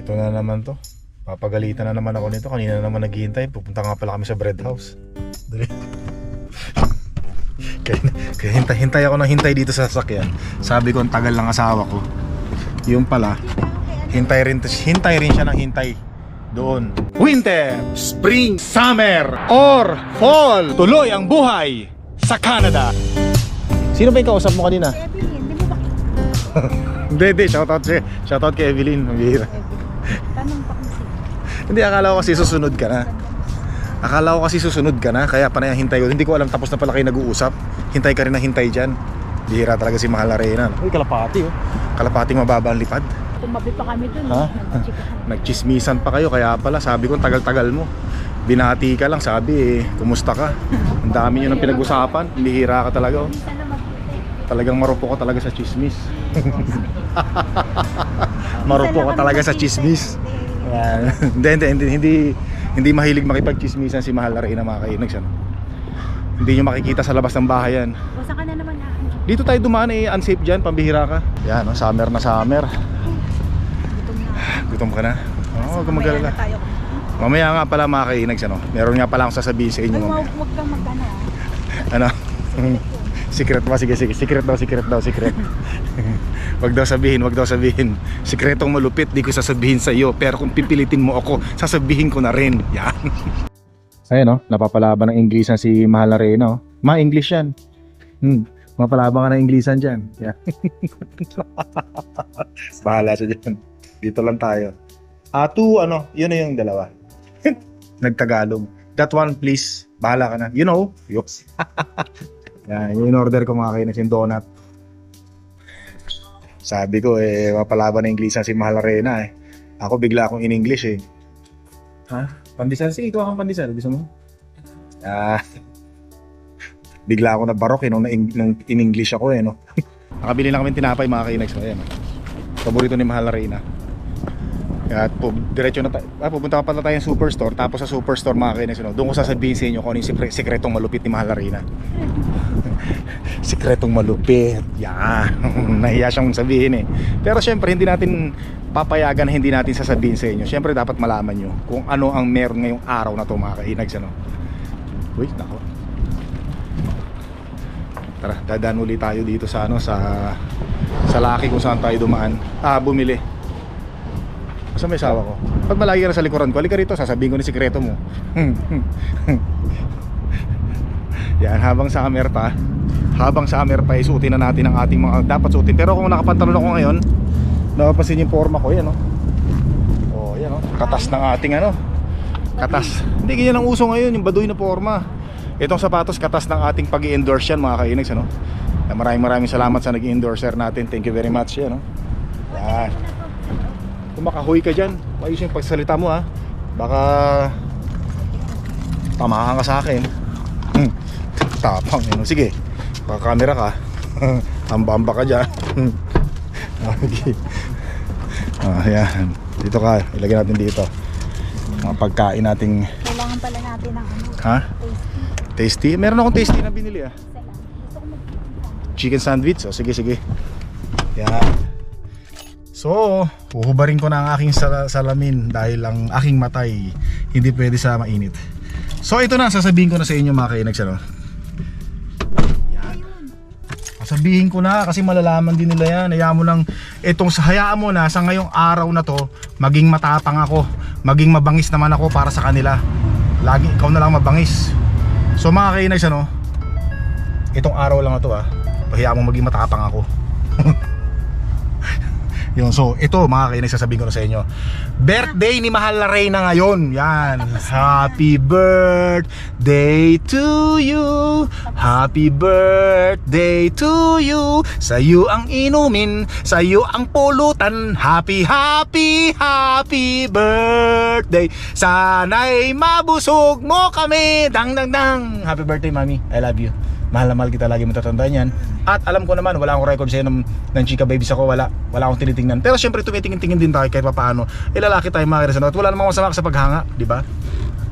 Ito na naman to. Papagalitan na naman ako nito. Kanina na naman naghihintay. Pupunta nga pala kami sa bread house. Dali. kaya, kaya hintay, hintay ako ng hintay dito sa sasakyan. Sabi ko, ang tagal ng asawa ko. Yung pala, hintay rin, hintay rin siya ng hintay doon. Winter, Spring, Summer, or Fall. Tuloy ang buhay sa Canada. Sino ba yung kausap mo kanina? Evelyn, di mo ba? Hindi, hindi. Shoutout, si, shoutout kay Evelyn. Ang bihira. Tanong pa kasi. Hindi, akala ko kasi susunod ka na. Akala ko kasi susunod ka na, kaya panay hintay ko. Hindi ko alam, tapos na pala kayo nag-uusap. Hintay ka rin na hintay dyan. Bihira talaga si Mahal Arena. Uy, kalapati oh. Kalapating mababa ang lipad. Tumabi pa kami dun. Ha? eh. Nagchismisan pa kayo, kaya pala sabi ko, tagal-tagal mo. Binati ka lang, sabi eh, kumusta ka? Ang dami nyo ng pinag-usapan. Bihira ka talaga oh. Talagang marupo ka talaga sa chismis. marupo ka talaga sa chismis. Yan. hindi, hindi, hindi, hindi, hindi mahilig makipagchismisan si Mahal na Reyna mga kainags. Ano? Hindi nyo makikita sa labas ng bahay yan. Basta ka na naman ah. Dito tayo dumaan eh, unsafe dyan, pambihira ka. Yan, oh, summer na summer. Gutom na. Gutom ka na? Oo, oh, gumagalala. Mamaya tayo. Mamaya nga pala mga kainags, ano? Meron nga pala akong sasabihin sa inyo Ay, mamaya. wag, wag kang magkano ah. Ano? Secret ba? Sige, sige. Secret daw, secret daw, secret. wag daw sabihin, wag daw sabihin. Sikretong malupit, di ko sasabihin sa iyo. Pero kung pipilitin mo ako, sasabihin ko na rin. Yan. Ayun, no? Napapalaban ng Inglesan si Mahal na Reyna, oh. Ma, English yan. Hmm. Mapalaban ka ng Inglesan dyan. Yan. Bahala siya dyan. Dito lang tayo. Ah, two, ano, yun na yung dalawa. Nagtagalog. That one, please. Bahala ka na. You know. Yups. Yan, yung in-order ko mga kainis yung donut. Sabi ko, eh, mapalaban ng Inglesan si Mahal Arena eh. Ako bigla akong in English eh. Ha? Pandesal? Sige, ikaw kang pandesal. Gusto mo? Ah. bigla ako na barok eh, nung, na- nung in English ako eh, no? Nakabili na kami tinapay mga kainis. Ayan, oh. Paborito ni Mahal Arena. Kaya po, diretso na tayo. Ah, pupunta pa pala tayong superstore. Tapos sa superstore mga kainis, no? doon ko sasabihin sa inyo kung ano yung sikre- sikretong malupit ni Mahal Arena. sikretong malupit. Yan. Nahiya siyang sabihin eh. Pero syempre, hindi natin papayagan hindi natin sasabihin sa inyo. Syempre, dapat malaman nyo kung ano ang meron ngayong araw na to mga kainags. Ano? Uy, nako. Tara, dadaan ulit tayo dito sa ano sa sa Lucky kung saan tayo dumaan. Ah, bumili. Sa may sawa ko. Pag malagi ka na sa likuran ko, halika rito, sasabihin ko ni sikreto mo. Yan, habang summer pa, habang summer pa, isuotin na natin ang ating mga dapat suotin. Pero kung nakapantalon ako ngayon, napapansin yung forma ko, yan oh. Oh, yan oh. Katas ng ating ano. Katas. Hindi ganyan ang uso ngayon, yung baduy na forma. Itong sapatos, katas ng ating pag endorse yan, mga kainags, ano. Maraming maraming salamat sa naging endorser natin. Thank you very much, yan oh. Yan. Kung makahuy ka dyan, maayos yung pagsalita mo ha. Baka tamahan ka sa akin. Tapang yun. Sige, baka camera ka. Hamba-hamba ka dyan. okay. Ah, yan. Dito ka, ilagay natin dito. Mga pagkain nating, Kailangan pala natin ng ano. ha? Tasty. Tasty? Meron akong tasty na binili ah. Chicken sandwich. O sige, sige. Yan. So, uhubarin ko na ang aking sal- salamin dahil ang aking matay hindi pwede sa mainit. So, ito na. Sasabihin ko na sa inyo mga kainags. Ano? Yan. Sasabihin ko na kasi malalaman din nila yan. Hayaan mo lang, itong hayaan mo na sa ngayong araw na to, maging matapang ako. Maging mabangis naman ako para sa kanila. Lagi ikaw na lang mabangis. So mga kainags ano, itong araw lang na to ah, hayaan mo maging matapang ako. Yun, so ito mga kainags sasabihin ko na sa inyo. Birthday ni Mahal na Reyna ngayon. Yan. Happy birthday to you. Happy birthday to you. Sa'yo ang inumin, sa'yo ang pulutan. Happy, happy, happy birthday. Sana'y mabusog mo kami. Dang, dang, dang. Happy birthday, mami. I love you. Mahal na mahal kita lagi matatandaan yan. At alam ko naman, wala akong record sa'yo ng, ng chika babies ako. Wala, wala akong tinitingnan. Pero syempre, tumitingin-tingin din tayo kahit papaano. Eh, lalaki tayo mga. At wala namang masama sa paghanga, di ba?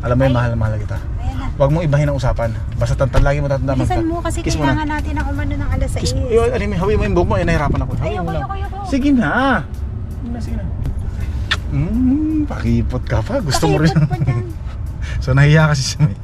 Alam mo yun, mahal na mahal kita. Huwag mong ibahin ang usapan. Basta tantan lagi mo tatandaan. Bilisan mo kasi Kiss mo na. kailangan natin ng umano ng alas 6. Kiss mo. Yun, ano mo, hawi mo yung buhok mo. Eh, nahirapan ako. Hawi Ayoko, mo ayoko, ayoko. Sige na. Sige na, sige na. Hmm, pakipot ka pa. Gusto mo rin. Pakipot pa dyan. so nahiya kasi sa may,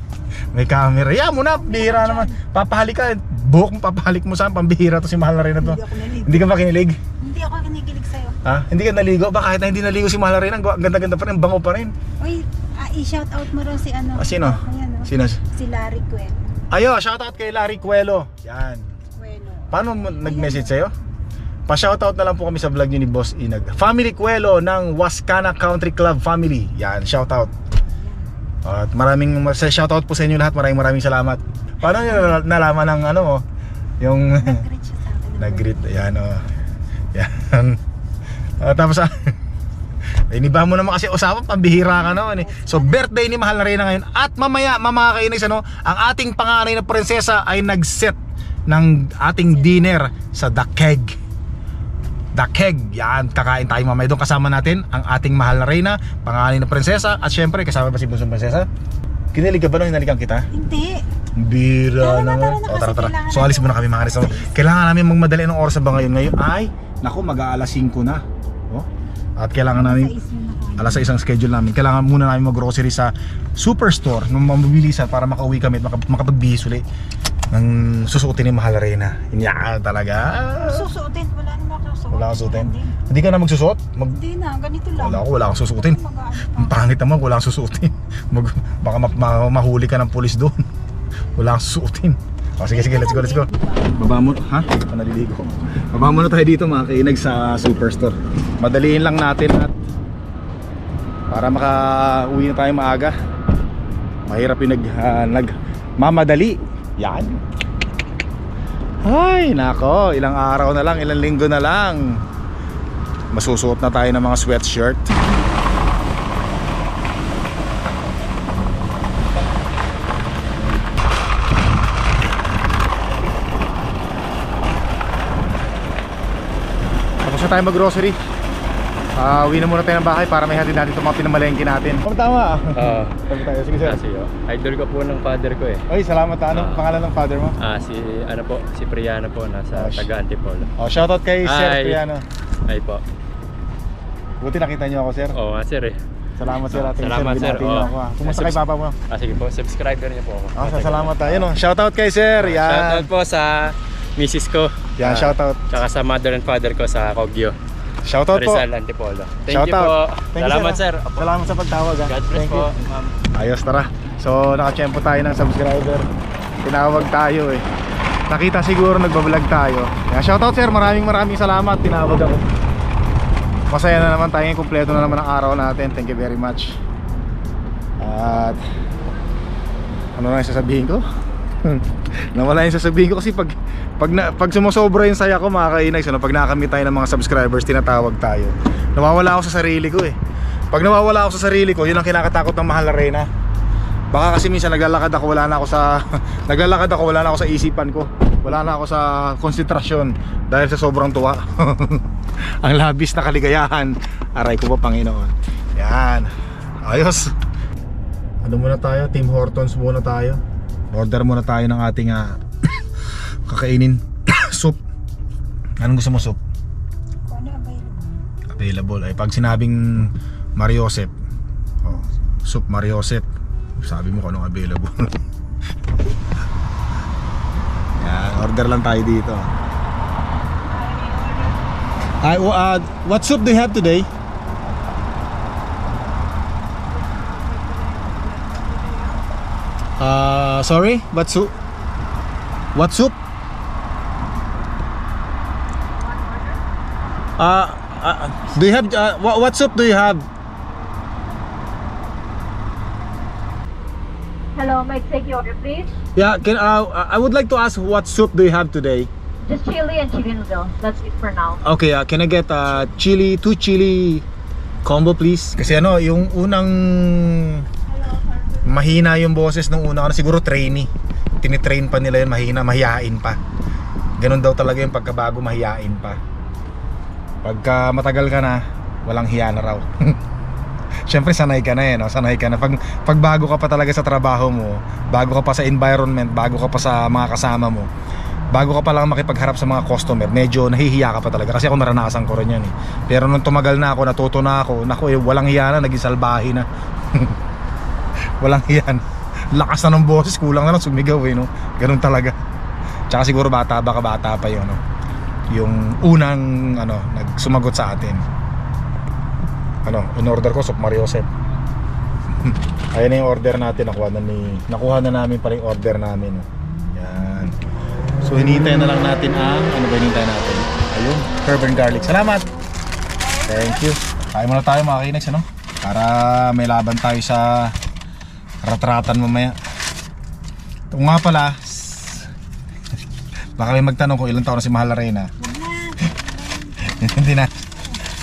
may camera. Ya mo na, bihira naman. Papahalik ka. Buhok mo papahalik mo saan. Pambihira to si Mahal na rin na to. Hindi ako naligo. Hindi ka ba kinilig? Hindi ako kinikilig sa'yo. Ha? Hindi ka naligo? Ba kahit na hindi naligo si Mahal na rin, ang ganda-ganda pa rin, ang bango pa rin. Uy, ah, i-shout out mo rin si ano. Ah, sino? Ayan, oh. Sino? Si Larry Gwen. Ayo, shoutout kay Larry Cuelo. Yan. Bueno. Paano mo nag-message sa'yo? Pa-shoutout na lang po kami sa vlog niyo ni Boss Inag. Family Cuelo ng Wascana Country Club Family. Yan, shoutout. At maraming shoutout po sa inyo lahat. Maraming maraming salamat. Paano nal- nalaman ng ano mo? Yung Nag-greet siya sa akin. nag-greet. Yan oh. Yan. Ah, tapos ah, Iniba mo naman kasi usapan, pambihira ka naman eh. So birthday ni Mahal na Reyna ngayon At mamaya, mga kainis ano Ang ating panganay na prinsesa ay nag-set Ng ating dinner sa The Keg The Keg, yan, kakain tayo mamaya doon Kasama natin ang ating Mahal na Reyna Panganay na prinsesa At syempre, kasama pa si Bunsong Prinsesa Kinilig ka ba nung hinalikan kita? Hindi. Bira Tara na, naman. tara na O, tara, tara. So, alis muna kami mga kanis. Kailangan namin magmadali ng oras ba ngayon? Ngayon ay, naku, mag-aalas 5 na. Oh. At kailangan namin, alas sa isang schedule namin, kailangan muna namin mag-grocery sa superstore nung mabilisan para makauwi kami at maka- makapagbihis uli ng susuotin ni Mahal Reyna. Inya talaga. Susuotin. Wala naman. Wala kang suotin? Hindi. Ka na magsusuot? Mag Hindi na, ganito lang. wala ako, wala akong susuotin. Ang pa. pangit naman, wala akong susuotin. Mag, baka ma- ma- mahuli ka ng pulis doon. Wala akong susuotin. O sige, sige, let's go, let's go. Baba mo, ha? Ako naliligo. Baba muna tayo dito mga kainag sa Superstore. Madaliin lang natin at para maka-uwi na tayo maaga. Mahirap yung nag, ah, nag mamadali. Yan. Ay, nako, ilang araw na lang, ilang linggo na lang. Masusuot na tayo ng mga sweatshirt. Tapos na tayo mag-grocery. Ah, uwi na muna tayo ng bahay para may hatid natin itong mga pinamalengke natin. Tama tama. Oo. Tabi tayo. Sige sir. Kasi oh, idol ko po ng father ko eh. Ay, salamat. Ano Ah. pangalan ng father mo? Ah, si ano po, si Priana po nasa Oh, taga Antipolo. Oh, shoutout kay Sir Hi. Priano. Ay po. Buti nakita niyo ako, sir. Oo nga sir eh. Salamat sir at Salamat, sir. binati niyo Oh. ako. ah. Kumusta kay papa mo? Ah, sige po, subscriber niyo po ako. Oh, sa salamat tayo. No? Shoutout kay sir. Yan. Shoutout po sa misis ko. Yan, Ah, shoutout. Tsaka sa mother and father ko sa Kogyo. Shoutout po. Rizal Antipolo. Thank you Shoutout. po. Thank you, Salamat sir. Apo. Salamat sa pagtawag. ah. God bless Thank po, you. ma'am. Ayos, tara. So, nakachempo tayo ng subscriber. Tinawag tayo eh. Nakita siguro nagbablog tayo. Kaya shoutout sir, maraming maraming salamat. Tinawag ako. Masaya na naman tayo. Kumpleto na naman ang araw natin. Thank you very much. At ano na yung sasabihin ko? Nawala yung sasabihin ko kasi pag pag, na, pag sumusobra yung saya ko mga kainags, ano, pag nakamit tayo ng mga subscribers, tinatawag tayo. Nawawala ako sa sarili ko eh. Pag nawawala ako sa sarili ko, yun ang kinakatakot ng mahal na reyna. Baka kasi minsan naglalakad ako, wala na ako sa naglalakad ako, wala na ako sa isipan ko. Wala na ako sa konsentrasyon dahil sa sobrang tuwa. ang labis na kaligayahan. Aray ko po Panginoon. Yan. Ayos. Ano muna tayo? Team Hortons muna tayo. Order muna tayo ng ating ah, kakainin soup. Anong gusto mo soup? Ano available. available ay pag sinabing Mariosep oh, soup Mariosep sabi mo kung anong available yan order lang tayo dito I, uh, what soup do you have today? Uh, sorry, what soup? What soup? Uh, uh, do you have uh, what, what soup do you have? Hello, may I take your order, please? Yeah, can uh, I would like to ask what soup do you have today? Just chili and chicken noodle. That's it for now. Okay, uh, can I get uh, chili, two chili combo please? Kasi ano, yung unang mahina yung boses nung una, ano, siguro trainee. Tinitrain pa nila yun, mahina, mahihain pa. Ganun daw talaga yung pagkabago, mahihain pa. Pagka matagal ka na, walang hiya na raw. Siyempre sanay ka na eh, no? sanay ka na. Pag, pag bago ka pa talaga sa trabaho mo, bago ka pa sa environment, bago ka pa sa mga kasama mo, bago ka pa lang makipagharap sa mga customer, medyo nahihiya ka pa talaga kasi ako naranasan ko rin yan eh. Pero nung tumagal na ako, natuto na ako, naku, eh, walang hiya na, naging salbahe na. walang hiya na. Lakas na ng boses, kulang na lang sumigaw eh, no? Ganun talaga. Tsaka siguro bata, baka bata pa yun, no? Yung unang, ano, nagsumagot sa atin. Ano, in order ko, Sok Mariosep. Ayan na yung order natin, nakuha na ni nakuha na namin pala yung order namin. no? Yan. So hinihintay na lang natin ang ano ba hinihintay natin? Ayun, herb and garlic. Salamat. Thank you. Kain muna tayo mga kinex, ano? Para may laban tayo sa ratratan mamaya. Ito nga pala, baka may magtanong kung ilang taon na si Mahal Arena. hindi na.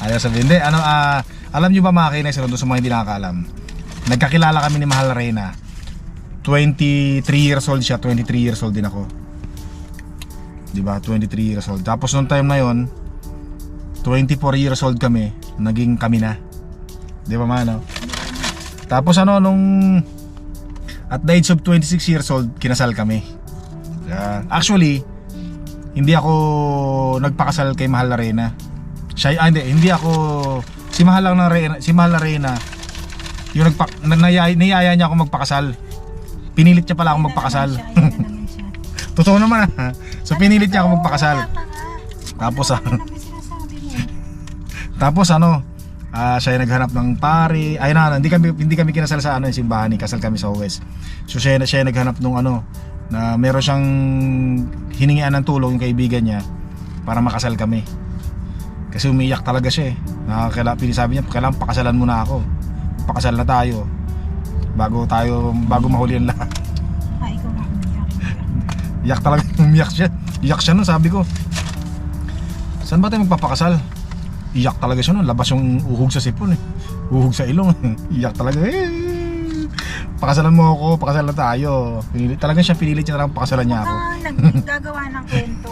Ayaw sabihin. Hindi, ano, ah, alam nyo ba mga ano, doon sa mga hindi nakakaalam? Nagkakilala kami ni Mahal Reyna 23 years old siya 23 years old din ako Diba? 23 years old Tapos nung time na yon 24 years old kami Naging kami na Di ba mano? Tapos ano nung At the age of 26 years old Kinasal kami Yan. Actually Hindi ako Nagpakasal kay Mahal Reyna siya, ah, hindi, hindi ako Si Mahal lang na Reyna Si Mahal Reyna yung nagpa, na, nayaya, niyaya niya ako magpakasal. Pinilit niya pala ako magpakasal. Totoo naman ah. So pinilit niya ako magpakasal. Tapos ah, tapos ano, ah, siya yung naghanap ng pare. Ay na, hindi kami hindi kami kinasal sa ano, yung simbahan, eh. kasal kami sa West. So siya siya yung naghanap ng ano na meron siyang hiningian ng tulong yung kaibigan niya para makasal kami. Kasi umiyak talaga siya eh. Nakakala, pinisabi niya, kailangan pakasalan mo na ako. Pakasal na tayo. Bago tayo, bago mahuli ang lahat. Ah, ikaw na umiyak. Iyak talaga, umiyak siya. Iyak siya nun, sabi ko. Saan ba tayo magpapakasal? Iyak talaga siya nun, labas yung uhog sa sipon eh. Uhog sa ilong. Iyak talaga. Eh. Pakasalan mo ako, pakasalan tayo. Pinili, talagang siya pinilit niya lang pakasalan niya ako. Naggagawa ng kwento.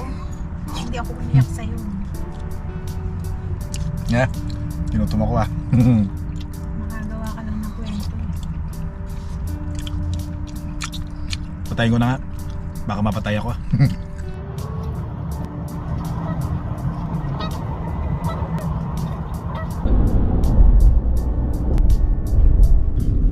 Hindi ako umiyak sa'yo. Yeah. Tinutom ako ah. Makagawa ka lang ng kwento. Patayin ko na nga. Baka mapatay ako ah.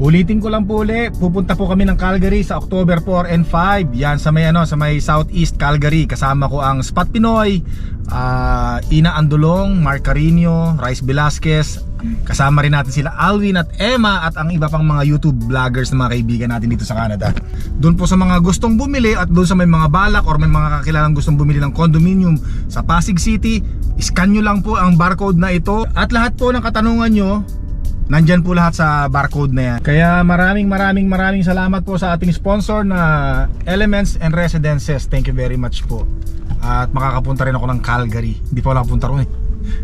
Ulitin ko lang po uli, pupunta po kami ng Calgary sa October 4 and 5. Yan sa may ano, sa may Southeast Calgary. Kasama ko ang Spot Pinoy, ah, Ina Andulong, Mark Carino, Rice Velasquez. Kasama rin natin sila Alvin at Emma at ang iba pang mga YouTube vloggers na mga kaibigan natin dito sa Canada. Doon po sa mga gustong bumili at doon sa may mga balak or may mga kakilalang gustong bumili ng condominium sa Pasig City, scan nyo lang po ang barcode na ito. At lahat po ng katanungan nyo, Nandyan po lahat sa barcode na yan. Kaya maraming maraming maraming salamat po sa ating sponsor na Elements and Residences. Thank you very much po. At makakapunta rin ako ng Calgary. Hindi pa wala punta ron eh.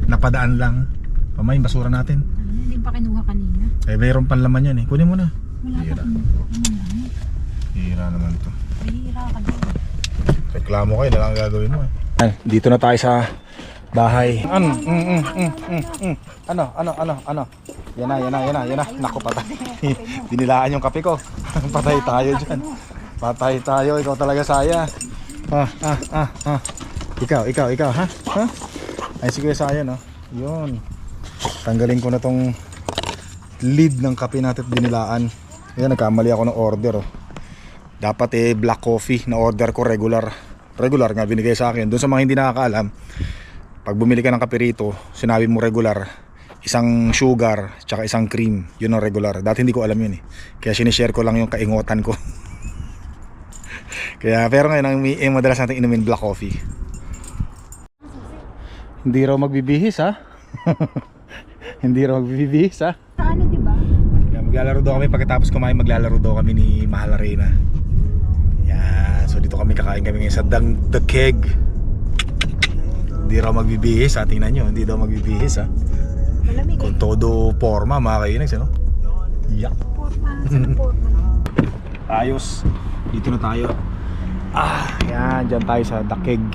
Napadaan lang. Pamay, basura natin. Ano, hindi pa kinuha kanina. Eh, mayroon pan laman yan eh. Kunin mo na. Wala pa Hira. kung ano lang. Hira naman to. Pahira ka din. Reklamo kayo na lang ang gagawin mo eh. Dito na tayo sa bahay. Ano? Mm, mm, mm, mm, mm. Ano? Ano? Ano? Ano? Yan na, yan na, yan na, yan na. Naku, patay. Dinilaan yung kape ko. patay tayo dyan. Patay tayo. Ikaw talaga saya. Ah, ah, ah, ah. Ikaw, ikaw, ikaw, ha? Ha? Ay, sige, saya, no? Yun. Tanggalin ko na tong lid ng kape natin at dinilaan. Yan, nagkamali ako ng order, oh. Dapat eh black coffee na order ko regular. Regular nga binigay sa akin. Doon sa mga hindi nakakaalam, pag bumili ka ng kape rito, sinabi mo regular, isang sugar, tsaka isang cream. Yun ang regular. Dati hindi ko alam yun eh. Kaya sinishare ko lang yung kaingotan ko. Kaya pero ngayon ang, ang madalas natin inumin black coffee. Hindi raw magbibihis ha. hindi raw magbibihis ha. Sa ano, di ba? Yan, maglalaro daw kami pagkatapos kumain maglalaro daw kami ni Mahal Arena. Yan, so dito kami kakain kami ngayon sa The Keg. Hindi raw magbibihis ha, tingnan nyo, hindi daw magbibihis ha. Malamig eh. Kung todo forma mga kainags, ano? Yak. Ayos. Dito na tayo. Ah, yan, dyan tayo sa Keg.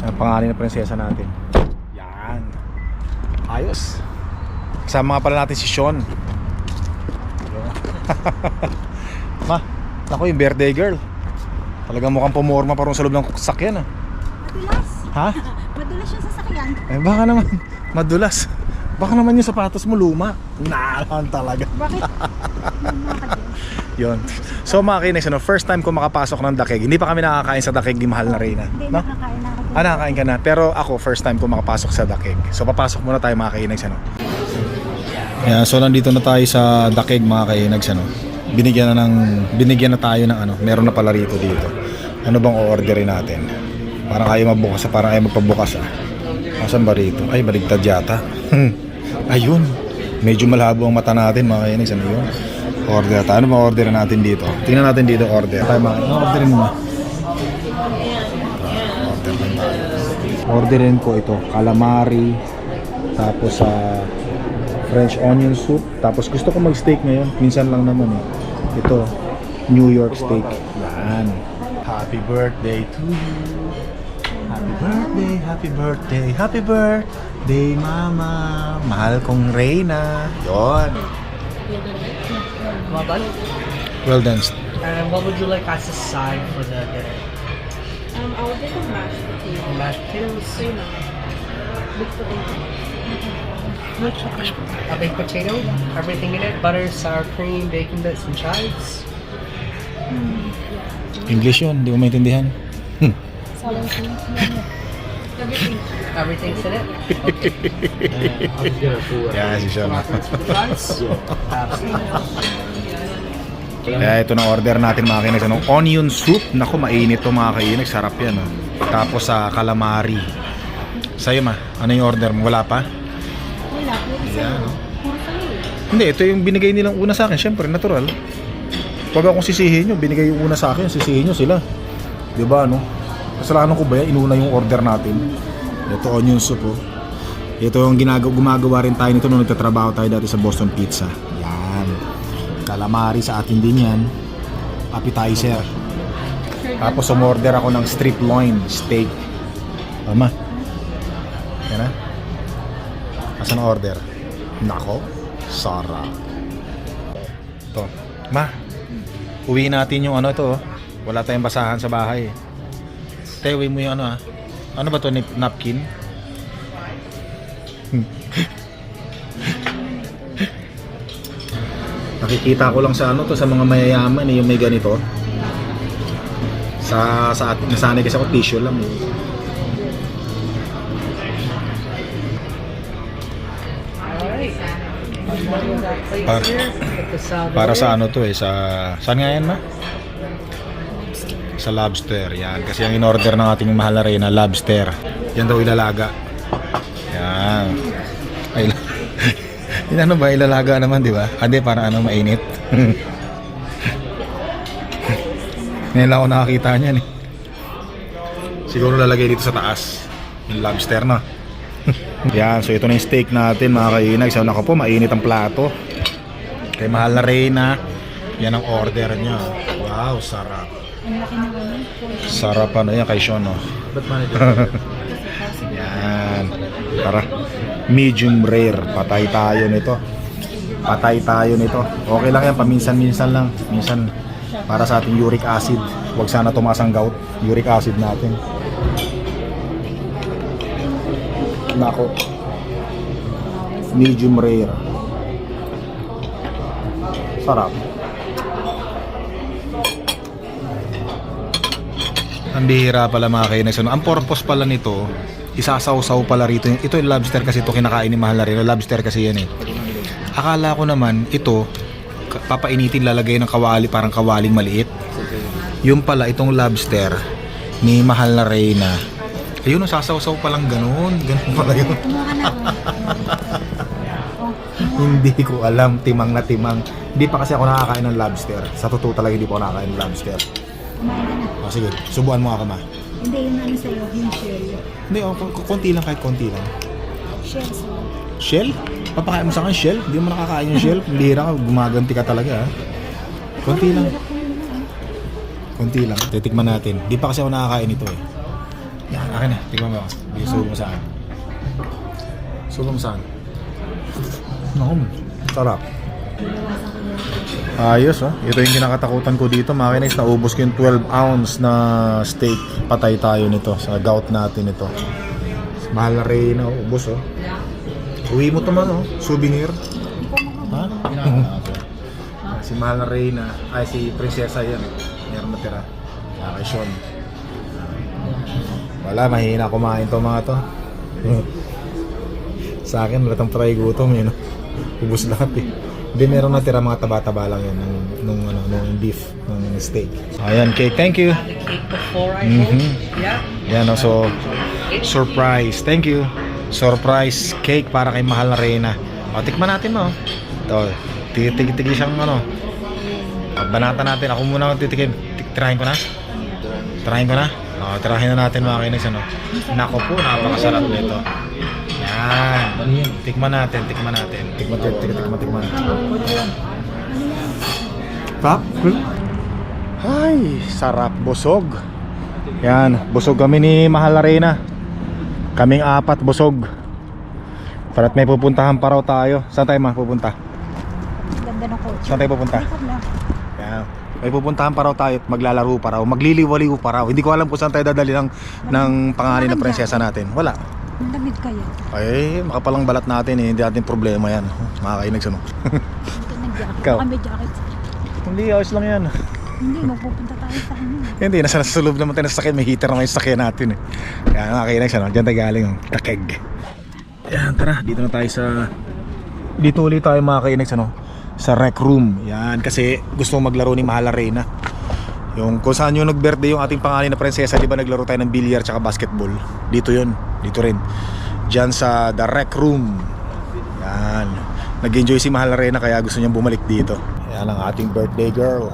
Ang pangalan ng prinsesa natin. Yan. Ayos. Kasama nga pala natin si Sean. Ma, ako yung birthday girl. Talagang mukhang pumorma parang sa loob ng sakyan ah. Madulas. Ha? Madulas yung sasakyan. Eh baka naman, madulas. Baka naman yung sapatos mo luma. Naalan talaga. Bakit? Yon. So mga kinex, ano, first time ko makapasok ng Dakeg. Hindi pa kami nakakain sa Dakeg ni Mahal na Reyna. Hindi, No? nakakain na ako. Ah, nakakain ka na. Pero ako, first time ko makapasok sa Dakeg. So papasok muna tayo mga kainags, ano. Yeah, so nandito na tayo sa Dakeg mga kainags, ano. Binigyan na ng binigyan na tayo ng ano, meron na pala rito dito. Ano bang o-orderin natin? Parang ayaw magbukas, parang ayaw magpabukas ah. Asan ba rito? Ay, baligtad yata. Ayun. Medyo malabo ang mata natin mga kainags, ano yun? Order tayo. Ano ba order natin dito? Tingnan natin dito order. Tayo mga, ano orderin mo? Order lang tayo. Orderin ko ito, calamari, tapos sa French onion soup. Tapos gusto ko mag-steak ngayon. Minsan lang naman eh. Ito, New York steak. Yan. Happy birthday to you. Happy birthday, happy birthday, happy birthday, mama. Mahal kong Reyna. Yon. Well done. Well done. And what would you like as a side for the dinner? Um, I'll get the mashed potato. Mashed potatoes, Big potato. a baked potato, everything in it, butter, sour cream, bacon bits, and chives. English yun, hindi ko maintindihan. Everything's in it. Okay. Uh, I'll just get a full. Yan, si Sean. Kaya ito na order natin mga kinags. Anong onion soup. Naku, mainit to mga kainig. Sarap yan. Oh. Tapos sa calamari. Sa'yo ma, ano yung order mo? Wala pa? Wala, puro. Puro sa'yo. Hindi, ito yung binigay nilang una sa akin. Siyempre, natural. Huwag akong sisihin nyo. Binigay yung una sa akin. Sisihin nyo sila. Di ba, ano? Kasalanan ko ba yan? Inuna yung order natin. Ito, onion soup, oh. Ito yung ginagawa, gumagawa rin tayo nito nung nagtatrabaho tayo dati sa Boston Pizza. Yan. Calamari sa atin din yan. Appetizer. Tapos umorder ako ng strip loin steak. Tama. Yan na. Asan order? Nako, sarap. Ito. Ma, uwi natin yung ano ito. oh. Wala tayong basahan sa bahay. Te, uwi mo yung ano ah. Ano ba to napkin? Nakikita ko lang sa ano to sa mga mayayaman eh, yung may ganito. Sa sa atin nasanay kasi ako tissue lang eh. Para- Para sa ano to eh, sa... Saan nga yan ma? Sa lobster, yan. Kasi ang in-order ng ating mahal na reyna, lobster. Yan daw ilalaga. Yan. Ay, ano ba, ilalaga naman, di ba? Hindi, para ano, mainit. Ngayon lang ako nakakita niyan eh. Siguro lalagay dito sa taas. Yung lobster na. Yan, so ito na yung steak natin mga kainag. So nako po, mainit ang plato. Kay mahal na Reyna, yan ang order niya. Wow, sarap. Ang laki ng ano. Sarap ano yan kay Sean, no? yan. Tara. Medium rare. Patay tayo nito. Patay tayo nito. Okay lang yan, paminsan-minsan lang. Minsan, para sa ating uric acid. Huwag sana tumaas ang gout. Uric acid natin. Nako. Medium rare. Sarap. Ang bihira pala mga kainex. Ano, ang purpose pala nito, isasaw-saw pala rito. Ito yung lobster kasi ito kinakain ni Mahal na rin. Lobster kasi yan eh. Akala ko naman ito, papainitin lalagay ng kawali, parang kawaling maliit. Yung pala, itong lobster ni Mahal na Reyna. Ayun, sasaw-saw palang ganun. Ganun pala yun. Ako. hindi ko alam, timang na timang. Hindi pa kasi ako nakakain ng lobster. Sa totoo talaga hindi pa ako nakakain ng lobster. Kumain ka na. Sige, subuan mo ako ma. Hindi, yung ano sa'yo, yung shell. Hindi, oh, k- konti lang kahit konti lang. Shell sa'yo. Shell? Papakain mo sa akin shell? Hindi mo nakakain yung shell? Lihira ka, gumaganti ka talaga ha. Konti lang. Konti lang. Titikman natin. Di pa kasi ako nakakain ito eh. Yan, akin na. Tikman mo. Sige, subo mo sa akin. Subo mo sa akin. Naku, sarap. Ayos oh. Ito yung kinakatakutan ko dito. Mga kinags, naubos ko yung 12 ounce na steak. Patay tayo nito sa gout natin ito. Mahal na ubos oh. Uwi mo to man oh. Souvenir. Ha? si Mahal na. Ay, si Prinsesa yan. Meron natira. Kaya kay Sean. Wala, mahina kumain to mga to. Sa akin, wala tang try gutom yun. Ubus lahat eh. Hindi meron natira mga taba-taba lang yun nung, nung, ano, nung beef, nung steak. Ayan, cake. Thank you. The I Mhm. Yeah. Yan, oh, so surprise. Thank you. Surprise cake para kay Mahal na Reyna. O, tikman natin mo. Ito, tigil-tigil siyang ano. Banata natin. Ako muna ang titikim. Tik- Tirahin ko na? Tirahin ko na? O, tirahin na natin mga kinis, ano. Nako po, napakasarap nito. Yan. Tikman natin, tikman natin. Tikman, tikman, tikman, tikman. Pap? Ay, sarap. Busog. Yan, busog kami ni Mahal na Reyna. Kaming apat busog. Para't may pupuntahan pa raw tayo. Saan tayo ma pupunta? Ganda ng kotse. Saan tayo pupunta? Yan. May pupuntahan pa raw tayo at maglalaro pa raw. Magliliwaliw pa raw. Hindi ko alam kung saan tayo dadali ng, ng pangalan na prinsesa natin. Wala. Malamig kaya. Ay, makapalang balat natin eh. Hindi natin problema yan. Makakainig sa jacket. Ikaw? May jacket. Hindi, ayos lang yan. Hindi, magpupunta tayo sa ano. Hindi, nasa, nasa loob naman tayo ng sakyan. May heater naman yung sakyan natin eh. Kaya nakakainig ano. Diyan tayo galing. Oh. Takeg. Yan, tara. Dito na tayo sa... Dito ulit tayo makakainig ano. Sa rec room. Yan, kasi gusto maglaro ni Mahal na Reyna. Yung kung saan yung nag-birthday yung ating pangalan na prinsesa, di ba naglaro tayo ng billiard tsaka basketball? Dito yun. Dito rin. Diyan sa the rec room. Yan. Nag-enjoy si Mahal na Reyna kaya gusto niyang bumalik dito. Yan ang ating birthday girl.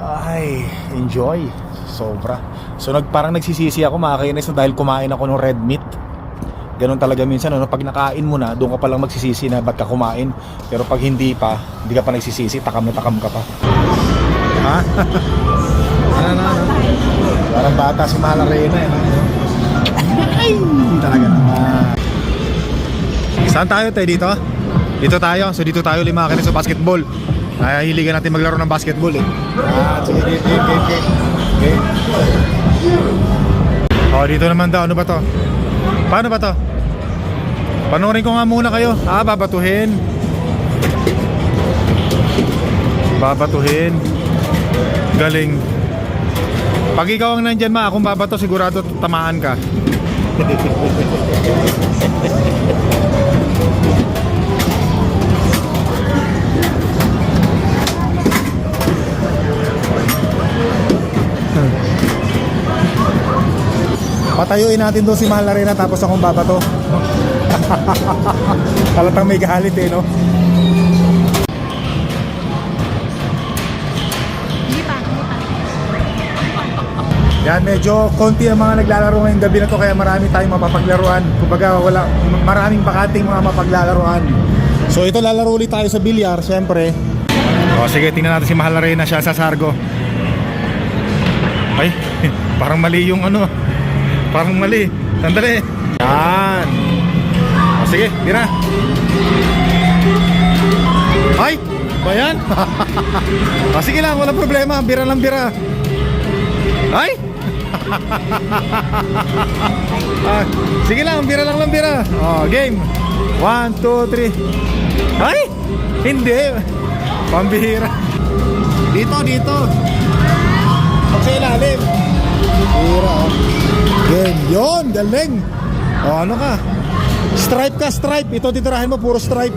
Ay, enjoy. Sobra. So nag, parang nagsisisi ako makakainis na dahil kumain ako ng red meat. Ganon talaga minsan, ano, pag nakain mo na, doon ka palang magsisisi na ba't ka kumain. Pero pag hindi pa, hindi ka pa nagsisisi, takam na takam ka pa. Ha? ano na, ano? Parang bata si Mahal Arena, eh. Ay, talaga naman. Saan tayo tayo dito? Dito tayo. So dito tayo lima kanin sa basketball. Ay, hiligan natin maglaro ng basketball eh. Ah, sige, game, game, game. Game. Oh, dito naman daw. Ano ba to? Paano ba to? Panoorin ko nga muna kayo. Ah, babatuhin. Babatuhin. Galing. Pag ikaw ang nandyan ma, akong babato, sigurado tamaan ka. Patayuin natin doon si Mahal Arena tapos akong babato. Halatang may galit eh, no? Yan, medyo konti ang mga naglalaro ngayong gabi na to kaya marami tayong mapapaglaruan. Kumbaga, wala, maraming bakanting mga mapaglalaruan. So ito lalaro ulit tayo sa bilyar, syempre. O sige, tingnan natin si Mahal Arena siya sa Sargo. Ay, parang mali yung ano. Parang mali. Sandali. Yan. O sige, tira. Ay, ba yan? o sige lang, walang problema. Bira lang bira. Ay! Ah, sige lang, bira lang lang. Oh, game. One, two, three. Ay! Hindi. Pambihira. Dito, dito. Pag sa ilalim. Bira, oh. Game. Yun, galing. Oh, ano ka? Stripe ka, stripe. Ito titirahin mo, puro stripe.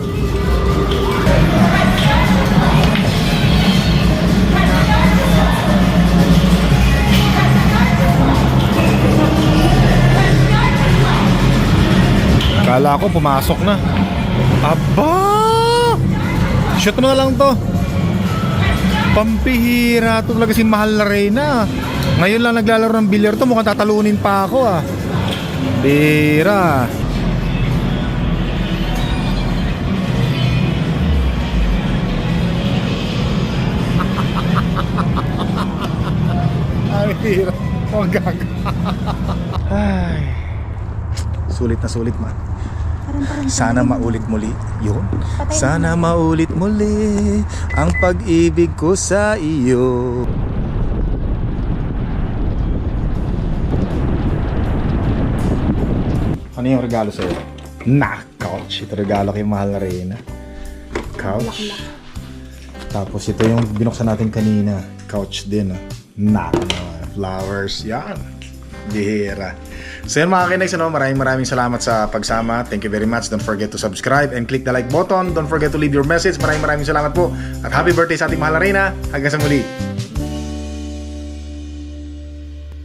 Kala ko pumasok na. Aba! Shoot mo na lang to. Pampihira to talaga si Mahal na Reyna. Ngayon lang naglalaro ng bilyar to, mukhang tatalunin pa ako ah. Bira. Ay, bira. Oh, gaga. Ay. Sulit na sulit man. Parang Sana maulit muli. Yun. Sana maulit muli ang pag-ibig ko sa iyo. Ano yung regalo sa'yo? Na, couch. Ito regalo kay mahal na Reyna. Couch. Tapos ito yung binuksan natin kanina. Couch din. ah. Na, flowers. Yan. Bihira. So yun mga kinex, ano, maraming maraming salamat sa pagsama. Thank you very much. Don't forget to subscribe and click the like button. Don't forget to leave your message. Maraming maraming salamat po. At happy birthday sa ating mahal na Reyna. Hanggang sa muli.